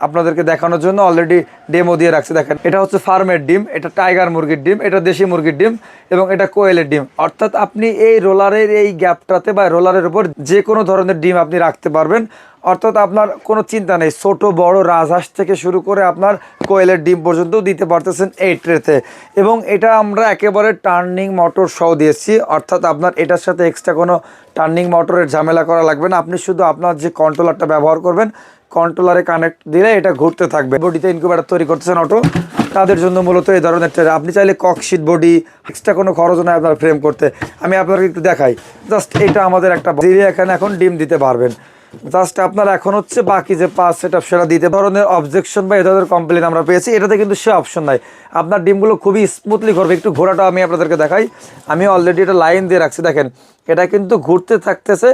আপনাদেরকে দেখানোর জন্য অলরেডি ডেমো দিয়ে রাখছি, দেখেন। এটা হচ্ছে ফার্মের ডিম, এটা টাইগার মুরগির ডিম, এটা দেশি মুরগির ডিম এবং এটা কোয়েলের ডিম। অর্থাৎ আপনি এই রোলারের এই গ্যাপটাতে বা রোলারের উপর যে কোনো ধরনের ডিম আপনি রাখতে পারবেন। অর্থাৎ আপনার কোনো চিন্তা নেই, ছোট, বড় রাজহাঁস থেকে শুরু করে আপনার কোয়েলের ডিম পর্যন্ত দিতে পারতেছেন এই ট্রেতে। এবং এটা আমরা একেবারে টার্নিং মোটর সহ দিয়েছি, অর্থাৎ আপনার এটার সাথে এক্সট্রা কোনো টার্নিং মোটরের ঝামেলা করা লাগবে না। আপনি শুধু আপনার যে কন্ট্রোলারটা ব্যবহার করবেন কন্ট্রোলারে কানেক্ট দিলে এটা ঘুরতে থাকবে। বডিতে ইনকিউবেটার তৈরি করতেছেন অটো। তাদের জন্য মূলত এই ধরনের ট্রে আপনি চাইলে ককশিট বডি এক্সট্রা কোনো খরচ নয় আপনার ফ্রেম করতে। আমি আপনাকে একটু দেখাই। জাস্ট এটা আমাদের একটা এখানে এখন ডিম দিতে পারবেন। জাস্ট আপনার এখন হচ্ছে বাকি যে পাঁচ সেট আপ সেটা দিতে ধরনের অবজেকশন বা এ ধরনের কমপ্লেন আমরা পেয়েছি। এটাতে কিন্তু সে অপশন নাই। আপনার ডিমগুলো খুবই স্মুথলি করবে। একটু ঘোরাটা আমি আপনাদেরকে দেখাই। আমি অলরেডি এটা লাইন দিয়ে রাখছি। দেখেন, এটা কিন্তু ঘুরতে থাকতেছে।